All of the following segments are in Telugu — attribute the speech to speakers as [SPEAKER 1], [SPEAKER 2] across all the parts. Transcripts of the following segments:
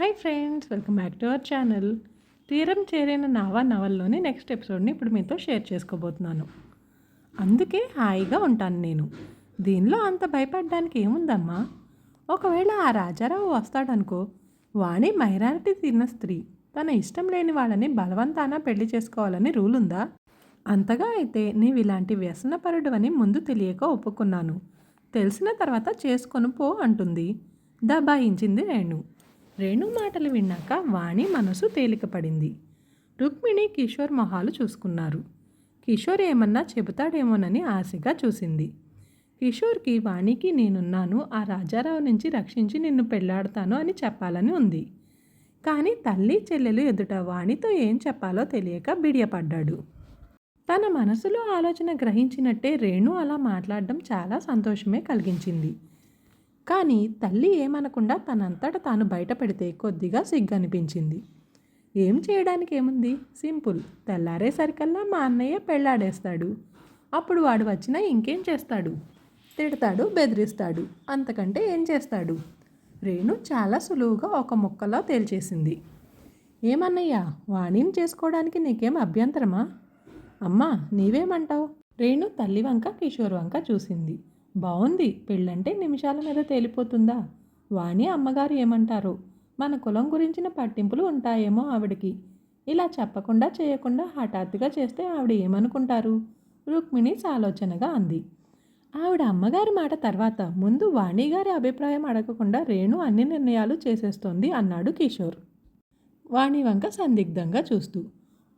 [SPEAKER 1] Hi friends welcome back to our channel తీరం చేరిన నావా నవల్లోని నెక్స్ట్ ఎపిసోడ్ని ఇప్పుడు మీతో షేర్ చేసుకోబోతున్నాను. అందుకే హాయిగా ఉంటాను నేను. దీనిలో అంత భయపడడానికి ఏముందమ్మా? ఒకవేళ ఆ రాజారావు వస్తాడనుకో వాణి మైనారిటీ తిన్న స్త్రీ తన ఇష్టం లేని వాళ్ళని బలవంతాన పెళ్ళి చేసుకోవాలని రూల్ ఉందా? అంతగా అయితే నీవు ఇలాంటి వ్యసనపరుడు అని ముందు తెలియక ఒప్పుకున్నాను. తెలిసిన తర్వాత చేసుకొని పో అంటుంది. దబాయించింది రేణు. రేణు మాటలు విన్నాక వాణి మనసు తేలికపడింది. రుక్మిణి కిషోర్ మొహాలు చూసుకున్నారు. కిషోర్ ఏమన్నా చెబుతాడేమోనని ఆశగా చూసింది. కిషోర్కి వాణికి నేనున్నాను ఆ రాజారావు నుంచి రక్షించి నిన్ను పెళ్ళాడతాను అని చెప్పాలని ఉంది. కానీ తల్లి చెల్లెలు ఎదుట వాణితో ఏం చెప్పాలో తెలియక బిడియపడ్డాడు. తన మనసులో ఆలోచన గ్రహించినట్టే రేణు అలా మాట్లాడడం చాలా సంతోషమే కలిగించింది. కానీ తల్లి ఏమనకుండా తనంతట తాను బయట పెడితే కొద్దిగా సిగ్గనిపించింది. ఏం చేయడానికి ఏముంది? సింపుల్. తెల్లారేసరికల్లా మా అన్నయ్య పెళ్ళాడేస్తాడు. అప్పుడు వాడు వచ్చినా ఇంకేం చేస్తాడు? తిడతాడు బెదిరిస్తాడు. అంతకంటే ఏం చేస్తాడు? రేణు చాలా సులువుగా ఒక ముక్కలో తేల్చేసింది. ఏమన్నయ్యా వాణిని చేసుకోవడానికి నీకేం అభ్యంతరమా? అమ్మా నీవేమంటావు? రేణు తల్లి వంక కిషోర్ వంక చూసింది. బాగుంది పెళ్ళంటే నిమిషాల మీద తేలిపోతుందా? వాణి అమ్మగారు ఏమంటారు? మన కులం గురించిన పట్టింపులు ఉంటాయేమో ఆవిడకి. ఇలా చెప్పకుండా చేయకుండా హఠాత్తుగా చేస్తే ఆవిడ ఏమనుకుంటారు? రుక్మిణి సాలోచనగా అంది. ఆవిడ అమ్మగారి మాట తర్వాత ముందు వాణి గారి అభిప్రాయం అడగకుండా రేణు అన్ని నిర్ణయాలు చేసేస్తోంది అన్నాడు కిషోర్. వాణి వంక సందిగ్ధంగా చూస్తూ.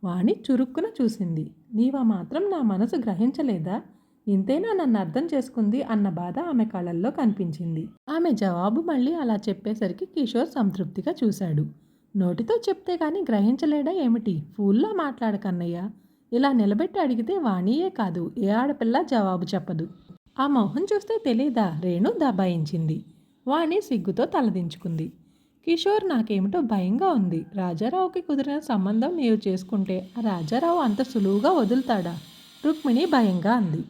[SPEAKER 1] వాణి చురుక్కున చూసింది. నీవా మాత్రం నా మనసు గ్రహించలేదా? ఇంతేనా నన్ను అర్థం చేసుకుంది అన్న బాధ ఆమె కళల్లో కనిపించింది. ఆమె జవాబు మళ్ళీ అలా చెప్పేసరికి కిషోర్ సంతృప్తిగా చూశాడు. నోటితో చెప్తే కానీ గ్రహించలేడా ఏమిటి? ఫూల్లో మాట్లాడకన్నయ్య ఇలా నిలబెట్టి అడిగితే వాణియే కాదు ఏ ఆడపిల్ల జవాబు చెప్పదు. ఆ మొహం చూస్తే తెలీదా? రేణు దబాయించింది. వాణి సిగ్గుతో తలదించుకుంది. కిషోర్ నాకేమిటో భయంగా ఉంది. రాజారావుకి కుదిరిన సంబంధం నీవు చేసుకుంటే ఆ రాజారావు అంత సులువుగా వదులుతాడా? రుక్మిణి భయంగా అంది.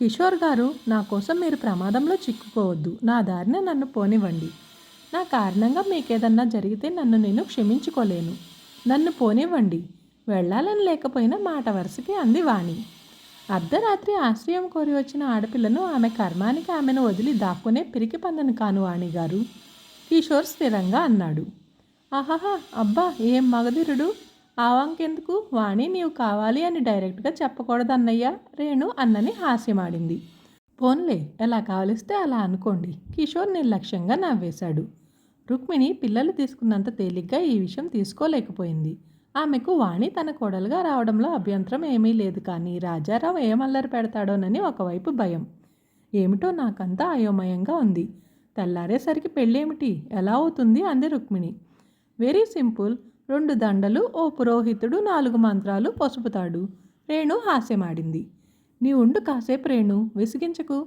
[SPEAKER 1] కిషోర్ గారు నా కోసం మీరు ప్రమాదంలో చిక్కుకోవద్దు. నా దారిన నన్ను పోనివ్వండి. నా కారణంగా మీకేదన్నా జరిగితే నన్ను నేను క్షమించుకోలేను. నన్ను పోనివ్వండి. వెళ్ళాలని లేకపోయినా మాట వరుసకి అంది వాణి. అర్ధరాత్రి ఆశ్రయం కోరి వచ్చిన ఆడపిల్లను ఆమె కర్మానికి ఆమెను వదిలి దాక్కునే పిరికి పందను కాను వాణి గారు. కిషోర్ స్థిరంగా అన్నాడు. ఆహాహా! అబ్బా! ఏం మగధీరుడు? ఆ వంకెందుకు వాణి నీవు కావాలి అని డైరెక్ట్గా చెప్పకూడదన్నయ్యా రేణు అన్నని హాస్యమాడింది. పోన్లే ఎలా కావలిస్తే అలా అనుకోండి కిషోర్ నిర్లక్ష్యంగా నవ్వేశాడు. రుక్మిణి పిల్లలు తీసుకున్నంత తేలిగ్గా ఈ విషయం తీసుకోలేకపోయింది. ఆమెకు వాణి తన కోడలుగా రావడంలో అభ్యంతరం ఏమీ లేదు కానీ రాజారావు ఏమల్లరి పెడతాడోనని ఒకవైపు భయం. ఏమిటో నాకంతా అయోమయంగా ఉంది. తెల్లారేసరికి పెళ్ళేమిటి? ఎలా అవుతుంది? అంది రుక్మిణి. వెరీ సింపుల్ రెండు దండలు ఓ పురోహితుడు నాలుగు మంత్రాలు పసుపుతాడు రేణు హాస్యమాడింది. నీ ఉండు కాసేపు రేణు విసిగించకు.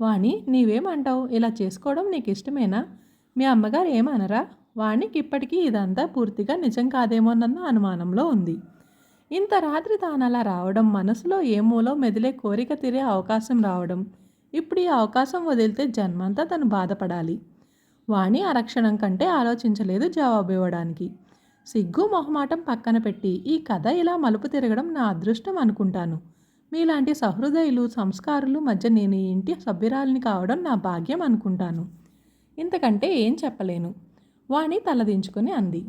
[SPEAKER 1] వాణి నీవేమంటావు? ఇలా చేసుకోవడం నీకు ఇష్టమేనా మీ అమ్మగారు ఏమనరా? వాణికి ఇప్పటికీ ఇదంతా పూర్తిగా నిజం కాదేమోనన్న అనుమానంలో ఉంది. ఇంత రాత్రి తాను అలా రావడం మనసులో ఏ మూలో మెదిలే కోరిక తీరే అవకాశం రావడం ఇప్పుడు ఈ అవకాశం వదిలితే జన్మంతా తను బాధపడాలి. వాణి ఆరక్షణం కంటే ఆలోచించలేదు జవాబు ఇవ్వడానికి. సిగ్గు మొహమాటం పక్కన పెట్టి ఈ కథ ఇలా మలుపు తిరగడం నా అదృష్టం అనుకుంటాను. మీలాంటి సహృదయులు సంస్కారులు మధ్య నేను ఇంటి సభ్యురాలిని కావడం నా భాగ్యం అనుకుంటాను. ఇంతకంటే ఏం చెప్పలేను. వాణి తలదించుకొని అంది.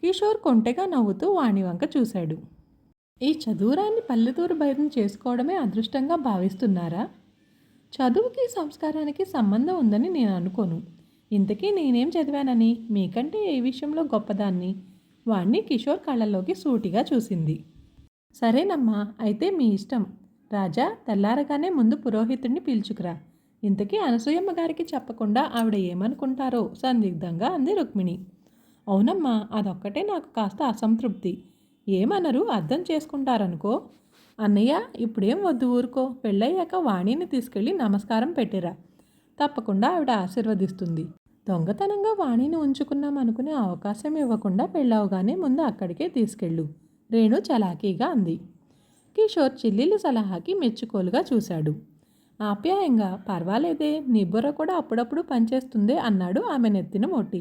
[SPEAKER 1] కిషోర్ కొంటెగా నవ్వుతూ వాణి వంక చూశాడు. ఈ చదువురాన్ని పల్లెటూరు బయటను చేసుకోవడమే అదృష్టంగా భావిస్తున్నారా? చదువుకి సంస్కారానికి సంబంధం ఉందని నేను అనుకోను. ఇంతకీ నేనేం చదివానని? మీకంటే ఏ విషయంలో గొప్పదాన్ని? వాణ్ణి కిషోర్ కళ్ళల్లోకి సూటిగా చూసింది. సరేనమ్మా అయితే మీ ఇష్టం. రాజా తెల్లారగానే ముందు పురోహితుడిని పీల్చుకురా. ఇంతకీ అనసూయమ్మ గారికి చెప్పకుండా ఆవిడ ఏమనుకుంటారో సందిగ్ధంగా అంది రుక్మిణి. అవునమ్మా అదొక్కటే నాకు కాస్త అసంతృప్తి. ఏమనరు అర్థం చేసుకుంటారనుకో. అన్నయ్య ఇప్పుడేం వద్దు ఊరుకో. పెళ్ళయ్యాక వాణిని తీసుకెళ్ళి నమస్కారం పెట్టిరా. తప్పకుండా ఆవిడ ఆశీర్వదిస్తుంది. దొంగతనంగా వాణిని ఉంచుకున్నాం అనుకునే అవకాశం ఇవ్వకుండా పెళ్ళవగానే ముందు అక్కడికే తీసుకెళ్ళు రేణు చలాకీగా అంది. కిషోర్ చిల్లిలి సలహాకి మెచ్చుకోలుగా చూశాడు. ఆప్యాయంగా పర్వాలేదే నీ బుర్ర కూడా అప్పుడప్పుడు పనిచేస్తుందే అన్నాడు ఆమె నెత్తిన మొట్టి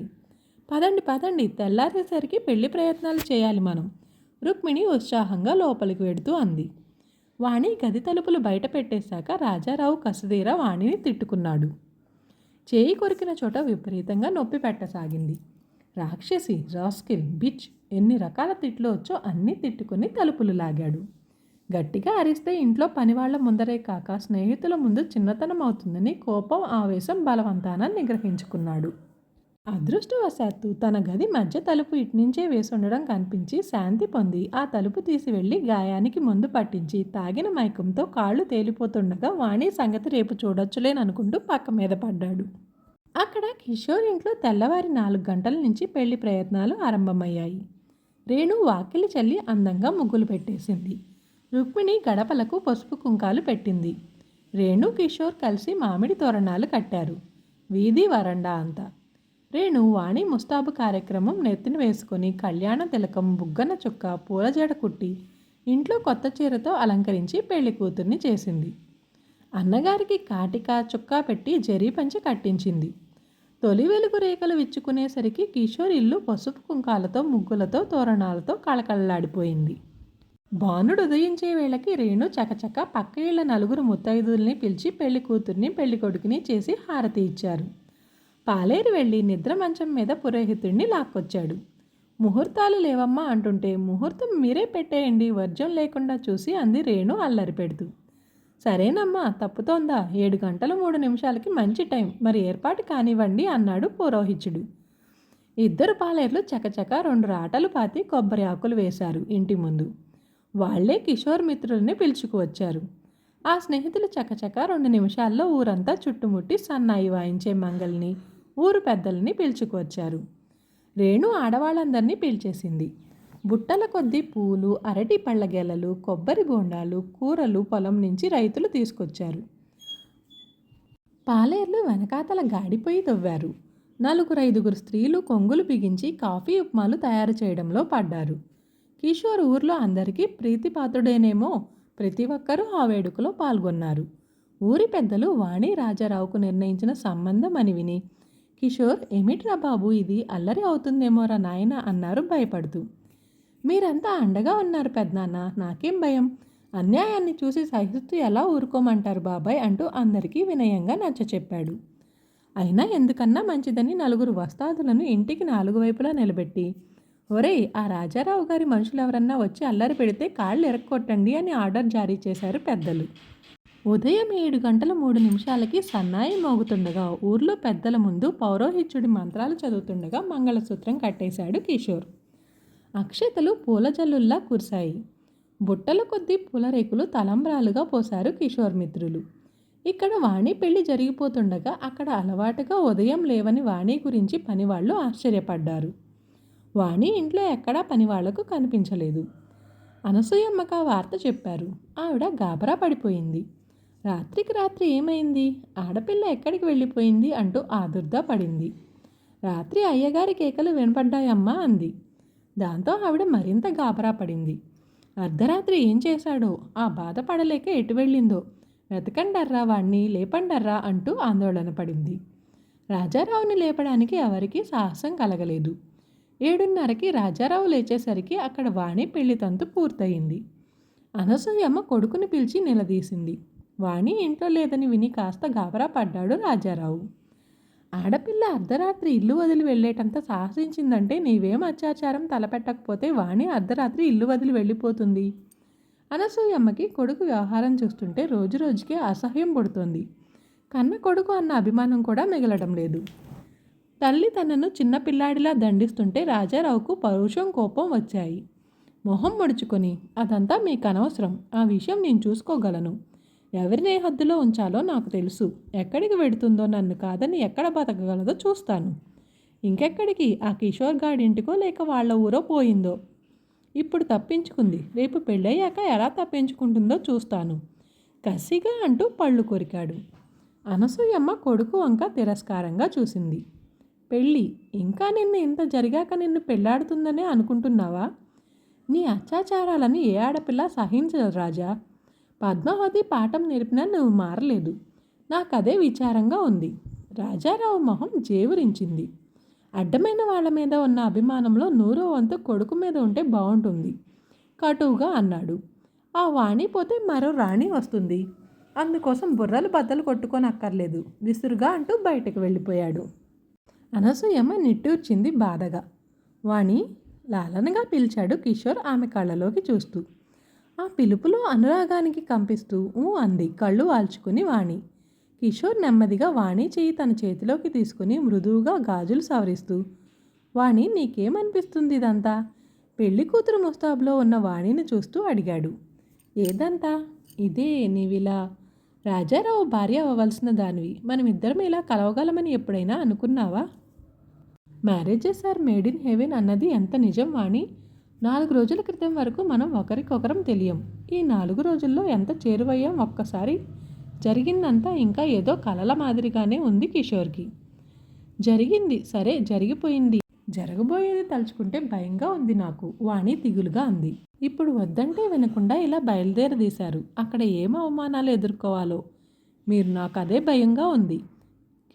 [SPEAKER 1] పదండి పదండి తెల్లారేసరికి పెళ్ళి ప్రయత్నాలు చేయాలి మనం రుక్మిణి ఉత్సాహంగా లోపలికి వెడుతూ అంది. వాణి గది తలుపులు బయట పెట్టేశాక రాజారావు కసదీర వాణిని తిట్టుకున్నాడు. చేయి కొరికిన చోట విపరీతంగా నొప్పి పెట్టసాగింది. రాక్షసి రాస్కిల్ బిచ్ ఎన్ని రకాల తిట్లు వచ్చో అన్నీ తిట్టుకుని తలుపులు లాగాడు. గట్టిగా అరిస్తే ఇంట్లో పనివాళ్ళ ముందరే కాక స్నేహితుల ముందు చిన్నతనం అవుతుందని కోపం ఆవేశం బలవంతాన నిగ్రహించుకున్నాడు. అదృష్టవశాత్తు తన గది మధ్య తలుపు ఇట్నుంచే వేసుండడం కనిపించి శాంతి పొంది ఆ తలుపు తీసి వెళ్ళి గాయానికి మందు పట్టించి తాగిన మైకంతో కాళ్ళు తేలిపోతుండగా వాణి సంగతి రేపు చూడొచ్చులేననుకుంటూ పక్క మీద పడ్డాడు. అక్కడ కిషోర్ ఇంట్లో తెల్లవారి నాలుగు గంటల నుంచి పెళ్ళి ప్రయత్నాలు ఆరంభమయ్యాయి. రేణు వాకిలి చల్లి అందంగా ముగ్గులు పెట్టేసింది. రుక్మిణి గడపలకు పసుపు కుంకాలు పెట్టింది. రేణు కిషోర్ కలిసి మామిడి తోరణాలు కట్టారు. వీధి వరండా అంతా. రేణు వాణి ముస్తాబు కార్యక్రమం నెత్తిన వేసుకొని కళ్యాణ తిలకం బుగ్గన చుక్క పూలజడ కుట్టి ఇంట్లో కొత్త చీరతో అలంకరించి పెళ్ళి కూతుర్ని చేసింది. అన్నగారికి కాటిక చుక్కా పెట్టి జరీ పంచి కట్టించింది. తొలి వెలుగు రేఖలు విచ్చుకునేసరికి కిషోర్ ఇల్లు పసుపు కుంకాలతో ముగ్గులతో తోరణాలతో కళకళలాడిపోయింది. భానుడు ఉదయించే వేళకి రేణు చకచక పక్క ఇళ్ళ నలుగురు ముత్తైదుల్ని పిలిచి పెళ్ళి కూతుర్ని పెళ్ళి కొడుకుని చేసి హారతి ఇచ్చారు. పాలేరు వెళ్ళి నిద్ర మంచం మీద పురోహితుడిని లాక్కొచ్చాడు. ముహూర్తాలు లేవమ్మా అంటుంటే ముహూర్తం మీరే పెట్టేయండి వర్జం లేకుండా చూసి అంది రేణు అల్లరి పెడుతూ. సరేనమ్మా తప్పుతోందా? ఏడు గంటల మూడు నిమిషాలకి మంచి టైం మరి ఏర్పాటు కానివ్వండి అన్నాడు పురోహితుడు. ఇద్దరు పాలేర్లు చకచక రెండు రాటలు పాతి కొబ్బరి ఆకులు వేశారు ఇంటి ముందు. వాళ్ళే కిషోర్ మిత్రుల్ని పిలుచుకువచ్చారు ఆ స్నేహితులు చకచక రెండు నిమిషాల్లో ఊరంతా చుట్టుముట్టి సన్నాయి వాయించే మంగల్ని ఊరు పెద్దల్ని పిలుచుకొచ్చారు రేణు ఆడవాళ్ళందరినీ పిలిచేసింది. బుట్టల కొద్దీ పూలు అరటి పళ్ళ గెలలు కొబ్బరి బోండాలు కూరలు పొలం నుంచి రైతులు తీసుకొచ్చారు. పాలేర్లు వెనకాతల గాడిపోయి తవ్వారు. నలుగురు ఐదుగురు స్త్రీలు కొంగులు బిగించి కాఫీ ఉప్మాలు తయారు చేయడంలో పడ్డారు. కిషోర్ ఊర్లో అందరికీ ప్రీతిపాత్రుడేనేమో ప్రతి ఒక్కరూ ఆ వేడుకలో పాల్గొన్నారు. ఊరి పెద్దలు వాణి రాజారావుకు నిర్ణయించిన సంబంధం అని విని కిషోర్ ఏమిట్రా బాబు ఇది అల్లరి అవుతుందేమోరా నాయన అన్నారు భయపడుతూ. మీరంతా అండగా ఉన్నారు పెద్దనాన్న నాకేం భయం? అన్యాయాన్ని చూసి సహిస్తూ ఎలా ఊరుకోమంటారు బాబాయ్? అంటూ అందరికీ వినయంగా నచ్చ చెప్పాడు. అయినా ఎందుకన్నా మంచిదని నలుగురు వస్తాదులను ఇంటికి నాలుగు వైపులా నిలబెట్టి ఒరేయ్ ఆ రాజారావు గారి మనుషులు ఎవరన్నా వచ్చి అల్లరి పెడితే కాళ్ళు ఎరక్కొట్టండి అని ఆర్డర్ జారీ చేశారు పెద్దలు. ఉదయం ఏడు గంటల మూడు నిమిషాలకి సన్నాయి మోగుతుండగా ఊర్లో పెద్దల ముందు పౌరోహిత్యుడి మంత్రాలు చదువుతుండగా మంగళసూత్రం కట్టేశాడు కిషోర్. అక్షతలు పూల జల్లుల్లా కురిశాయి. బుట్టల కొద్దీ పూలరేకులు తలంబ్రాలుగా పోశారు కిషోర్ మిత్రులు. ఇక్కడ వాణి పెళ్ళి జరిగిపోతుండగా అక్కడ అలవాటుగా ఉదయం లేవని వాణి గురించి పనివాళ్ళు ఆశ్చర్యపడ్డారు. వాణి ఇంట్లో ఎక్కడా పనివాళ్ళకు కనిపించలేదు. అనసూయమ్మక వార్త చెప్పారు. ఆవిడ గాబరా పడిపోయింది. రాత్రికి రాత్రి ఏమైంది? ఆడపిల్ల ఎక్కడికి వెళ్ళిపోయింది అంటూ ఆదుర్దా పడింది. రాత్రి అయ్యగారి కేకలు వినపడ్డాయమ్మా అంది. దాంతో ఆవిడ మరింత గాబరా పడింది. అర్ధరాత్రి ఏం చేశాడో ఆ బాధపడలేక ఎటు వెళ్ళిందో వెతకండర్రా వాణ్ణి లేపండర్రా అంటూ ఆందోళన పడింది. రాజారావుని లేపడానికి ఎవరికీ సాహసం కలగలేదు. ఏడున్నరకి రాజారావు లేచేసరికి అక్కడ వాణి పెళ్ళి తంతు పూర్తయింది. అనసూయమ్మ కొడుకుని పిలిచి నిలదీసింది. వాణి ఇంట్లో లేదని విని కాస్త గాబరా పడ్డాడు రాజారావు. ఆడపిల్ల అర్ధరాత్రి ఇల్లు వదిలి వెళ్ళేటంత సాహసించిందంటే నీవేం అత్యాచారం తలపెట్టకపోతే వాణి అర్ధరాత్రి ఇల్లు వదిలి వెళ్ళిపోతుంది. అనసూయమ్మకి కొడుకు వ్యవహారం చూస్తుంటే రోజు రోజుకే అసహ్యం పడుతోంది. కన్న కొడుకు అన్న అభిమానం కూడా మిగలడం లేదు. తల్లి తనను చిన్నపిల్లాడిలా దండిస్తుంటే రాజారావుకు పరుషం కోపం వచ్చాయి. మొహం ముడుచుకొని అదంతా మీకు అనవసరం ఆ విషయం నేను చూసుకోగలను. ఎవరిని హద్దులో ఉంచాలో నాకు తెలుసు. ఎక్కడికి వెడుతుందో నన్ను కాదని ఎక్కడ బతకగలదో చూస్తాను. ఇంకెక్కడికి? ఆ కిషోర్ గాడింటికో లేక వాళ్ళ ఊరో పోయిందో? ఇప్పుడు తప్పించుకుంది. రేపు పెళ్ళయ్యాక ఎలా తప్పించుకుంటుందో చూస్తాను. కసిగా అంటూ పళ్ళు కొరికాడు. అనసూయమ్మ కొడుకు వంక తిరస్కారంగా చూసింది. పెళ్ళి ఇంకా నిన్ను ఇంత జరిగాక నిన్ను పెళ్ళాడుతుందనే అనుకుంటున్నావా? నీ అత్యాచారాలని ఏ ఆడపిల్ల సహించదు రాజా. పద్మావతి పాఠం నేర్పినా నువ్వు మారలేదు. నాకు అదే విచారంగా ఉంది. రాజారావు మొహం జేవురించింది. అడ్డమైన వాళ్ళ మీద ఉన్న అభిమానంలో నూరో వంతు కొడుకు మీద ఉంటే బాగుంటుంది కటువుగా అన్నాడు. ఆ వాణి పోతే మరో రాణి వస్తుంది. అందుకోసం బుర్రలు బద్దలు కొట్టుకొని అక్కర్లేదు. విసురుగా అంటూ బయటకు వెళ్ళిపోయాడు. అనసూయమ్మ నిట్టూర్చింది బాధగా. వాణి లాలనగా పిలిచాడు కిషోర్ ఆమె కళ్ళలోకి చూస్తూ. ఆ పిలుపులో అనురాగానికి కంపిస్తూ ఊ అంది కళ్ళు వాల్చుకుని వాణి. కిషోర్ నెమ్మదిగా వాణి చేయి తన చేతిలోకి తీసుకుని మృదువుగా గాజులు సవరిస్తూ వాణి నీకేమనిపిస్తుంది ఇదంతా? పెళ్ళి కూతురు ముస్తాబులో ఉన్న వాణిని చూస్తూ అడిగాడు. ఏదంతా? ఇదే నీవిలా రాజారావు భార్య అవ్వవలసిన దానివి. మనమిద్దరం ఇలా కలవగలమని ఎప్పుడైనా అనుకున్నావా? Marriages are made in heaven అన్నది ఎంత నిజం వాణి? నాలుగు రోజుల క్రితం వరకు మనం ఒకరికొకరం తెలియం. ఈ నాలుగు రోజుల్లో ఎంత చేరువయ్యాం ఒక్కసారి? జరిగిందంతా ఇంకా ఏదో కలల మాదిరిగానే ఉంది కిషోర్కి. జరిగింది. సరే జరిగిపోయింది. జరగబోయేది తలుచుకుంటే భయంగా ఉంది నాకు. వాణి దిగులుగా అంది. ఇప్పుడు వద్దంటే వినకుండా ఇలా బయలుదేరదీశారు. అక్కడ ఏం అవమానాలు ఎదుర్కోవాలో? మీరు నాకు అదే భయంగా ఉంది.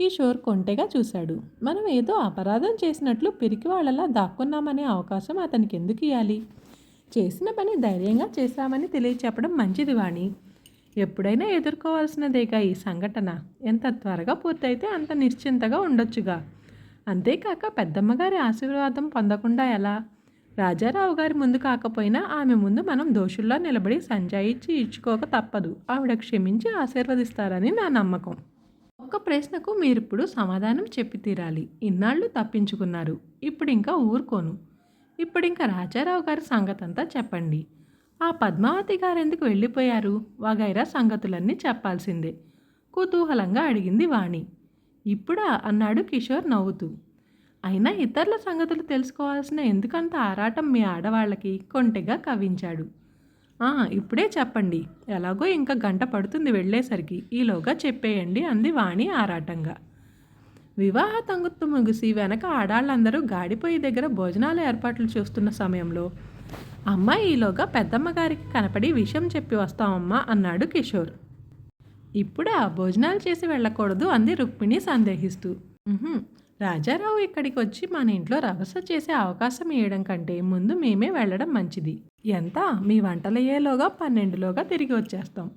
[SPEAKER 1] కిషోర్ కొంటెగా చూశాడు. మనం ఏదో అపరాధం చేసినట్లు పిరికి వాళ్ళలా దాక్కున్నామనే అవకాశం అతనికి ఎందుకు ఇవ్వాలి చేసిన పని ధైర్యంగా చేశామని తెలియచెప్పడం మంచిది వాణి. ఎప్పుడైనా ఎదుర్కోవాల్సినదేగా ఈ సంఘటన. ఎంత త్వరగా పూర్తయితే అంత నిశ్చింతగా ఉండొచ్చుగా. అంతేకాక పెద్దమ్మగారి ఆశీర్వాదం పొందకుండా ఎలా? రాజారావు గారి ముందు కాకపోయినా ఆమె ముందు మనం దోషుల్లో నిలబడి సంజాయిచ్చి ఇచ్చుకోక తప్పదు. ఆవిడ క్షమించి ఆశీర్వదిస్తారని నా నమ్మకం. ఒక్క ప్రశ్నకు మీరిప్పుడు సమాధానం చెప్పి తీరాలి. ఇన్నాళ్ళు తప్పించుకున్నారు. ఇప్పుడు ఇంకా ఊరుకోను. ఇప్పుడు ఇంకా రాజారావు గారి సంగతంతా చెప్పండి. ఆ పద్మావతి గారు ఎందుకు వెళ్ళిపోయారు? వగైరా సంగతులన్నీ చెప్పాల్సిందే. కుతూహలంగా అడిగింది వాణి. ఇప్పుడా? అన్నాడు కిషోర్ నవ్వుతూ. అయినా ఇతరుల సంగతులు తెలుసుకోవాల్సిన ఎందుకంత ఆరాటం మీ ఆడవాళ్ళకి? కొంటెగా కవించాడు ఇప్పుడే చెప్పండి. ఎలాగో ఇంకా గంట పడుతుంది వెళ్ళేసరికి. ఈలోగా చెప్పేయండి అంది వాణి ఆరాటంగా. వివాహ తంగుత్తు ముగిసి వెనక ఆడాళ్ళందరూ గాడిపోయి దగ్గర భోజనాల ఏర్పాట్లు చూస్తున్న సమయంలో అమ్మాయి ఈలోగా పెద్దమ్మ గారికి కనపడి విషయం చెప్పి వస్తామమ్మా అన్నాడు కిషోర్. ఇప్పుడా భోజనాలు చేసి వెళ్ళకూడదు అంది రుక్మిణి సందేహిస్తూ. రాజారావు ఇక్కడికి వచ్చి మన ఇంట్లో రభస చేసే అవకాశం ఇవ్వడం కంటే ముందు మేమే వెళ్ళడం మంచిది. ఎంత? మీ వంటలయ్యేలోగా పన్నెండులోగా తిరిగి వచ్చేస్తాం.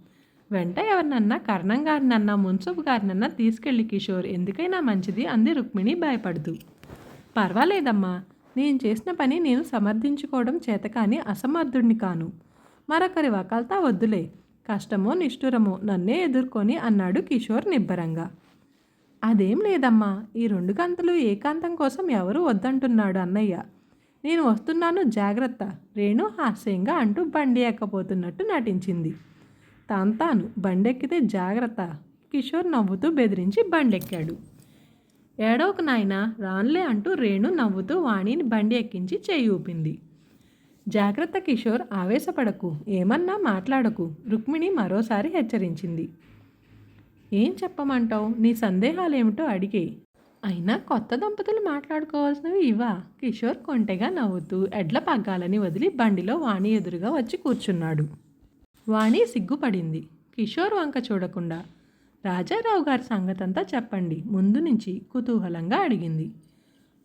[SPEAKER 1] వెంట ఎవరినన్నా కర్ణం గారినన్నా మున్సబ్ గారినన్నా తీసుకెళ్ళి కిషోర్ ఎందుకైనా మంచిది అంది రుక్మిణి భయపడుతూ. పర్వాలేదమ్మా నేను చేసిన పని నేను సమర్థించుకోవడం చేతకాని అసమర్థుడిని కాను. మరొకరి వకాల్తా వద్దులే. కష్టమో నిష్ఠురమో నన్నే ఎదుర్కొని అన్నాడు కిషోర్ నిబ్బరంగా. అదేం లేదమ్మా ఈ రెండు గంటలు ఏకాంతం కోసం ఎవరు వద్దంటున్నాడు అన్నయ్య. నేను వస్తున్నాను జాగ్రత్త రేణు హాస్యంగా అంటూ బండి ఎక్కపోతున్నట్టు నటించింది. తాను తాను బండెక్కితే జాగ్రత్త కిషోర్ నవ్వుతూ బెదిరించి బండెక్కాడు. ఏడవకు నాయన రాన్లే అంటూ రేణు నవ్వుతూ వాణిని బండి ఎక్కించి చేయి ఊపింది. జాగ్రత్త కిషోర్ ఆవేశపడకు ఏమన్నా మాట్లాడకు రుక్మిణి మరోసారి హెచ్చరించింది. ఏం చెప్పమంటావు? నీ సందేహాలేమిటో అడిగే. అయినా కొత్త దంపతులు మాట్లాడుకోవాల్సినవి ఇవా కిషోర్ కొంటెగా నవ్వుతూ ఎడ్ల పగ్గాలని వదిలి బండిలో వాణి ఎదురుగా వచ్చి కూర్చున్నాడు. వాణి సిగ్గుపడింది. కిషోర్ వంక చూడకుండా రాజారావు గారి సంగతంతా చెప్పండి. ముందు నుంచి కుతూహలంగా అడిగింది.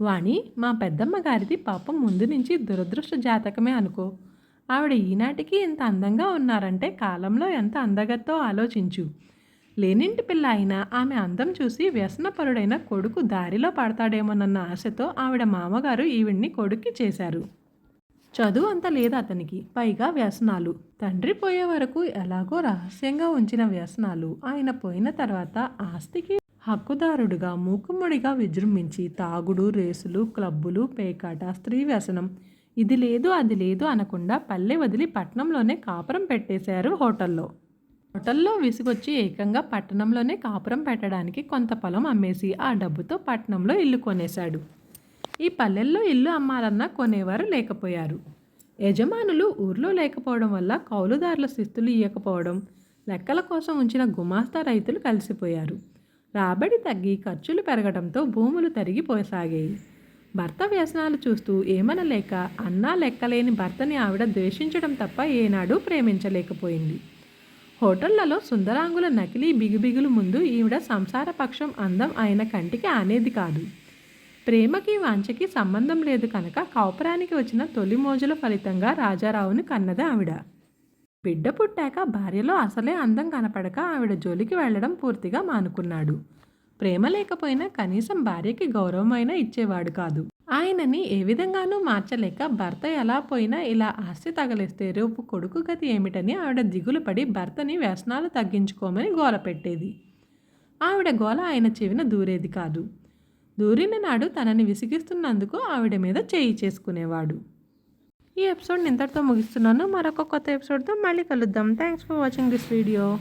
[SPEAKER 1] వాణి మా పెద్దమ్మ గారిది పాపం ముందు నుంచి దురదృష్ట జాతకమే అనుకో. ఆవిడ ఈనాటికి ఇంత అందంగా ఉన్నారంటే కాలంలో ఎంత అందగత్తో ఆలోచించు. లేనింటి పిల్ల అయినా ఆమె అందం చూసి వ్యసనపరుడైన కొడుకు దారిలో పడతాడేమోనన్న ఆశతో ఆవిడ మామగారు ఈవిడ్ని కొడుక్కి చేశారు. చదువు అంత లేదు అతనికి. పైగా వ్యసనాలు. తండ్రి పోయే వరకు ఎలాగో రహస్యంగా ఉంచిన వ్యసనాలు. ఆయన పోయిన తర్వాత ఆస్తికి హక్కుదారుడుగా మూకుమ్మడిగా విజృంభించి తాగుడు రేసులు క్లబ్బులు పేకాట స్త్రీ వ్యసనం. ఇది లేదు అది లేదు అనకుండా పల్లె వదిలి పట్నంలోనే కాపురం పెట్టేశారు హోటల్లో. హోటల్లో విసుగొచ్చి ఏకంగా పట్టణంలోనే కాపురం పెట్టడానికి కొంత పొలం అమ్మేసి ఆ డబ్బుతో పట్టణంలో ఇల్లు కొనేశాడు. ఈ పల్లెల్లో ఇల్లు అమ్మాలన్నా కొనేవారు లేకపోయారు. యజమానులు ఊర్లో లేకపోవడం వల్ల కౌలుదారుల శిస్తులు ఇవ్వకపోవడం లెక్కల కోసం ఉంచిన గుమాస్తా రైతులు కలిసిపోయారు. రాబడి తగ్గి ఖర్చులు పెరగడంతో భూములు తరిగిపోసాగాయి భర్త వ్యసనాలు చూస్తూ ఏమనలేక అన్నా లెక్కలేని భర్తని ఆవిడ ద్వేషించడం తప్ప ఏనాడూ ప్రేమించలేకపోయింది. హోటళ్ళలో సుందరాంగుల నకిలీ బిగుబిగులు ముందు ఈవిడ సంసార పక్షం అందం ఆయన కంటికి ఆనేది కాదు. ప్రేమకి వాంఛకి సంబంధం లేదు కనుక కాపురానికి వచ్చిన తొలి మోజుల ఫలితంగా రాజారావుని కన్నది ఆవిడ. బిడ్డ పుట్టాక భార్యలో అసలే అందం కనపడక ఆవిడ జోలికి వెళ్ళడం పూర్తిగా మానుకున్నాడు. ప్రేమ లేకపోయినా కనీసం భార్యకి గౌరవమైనా ఇచ్చేవాడు కాదు. ఆయనని ఏ విధంగానూ మార్చలేక భర్త ఎలా పోయినా ఇలా ఆస్తి తగలేస్తే రేపు కొడుకు గతి ఏమిటని ఆవిడ దిగులు పడి భర్తని వ్యసనాలు తగ్గించుకోమని గోల పెట్టేది. ఆవిడ గోల ఆయన చెవిన దూరేది కాదు. దూరిన నాడు తనని విసిగిస్తున్నందుకు ఆవిడ మీద చేయి చేసుకునేవాడు. ఈ ఎపిసోడ్ ఇంతటితో ముగిస్తున్నాను. మరొక కొత్త ఎపిసోడ్తో మళ్ళీ కలుద్దాం. Thanks for watching this video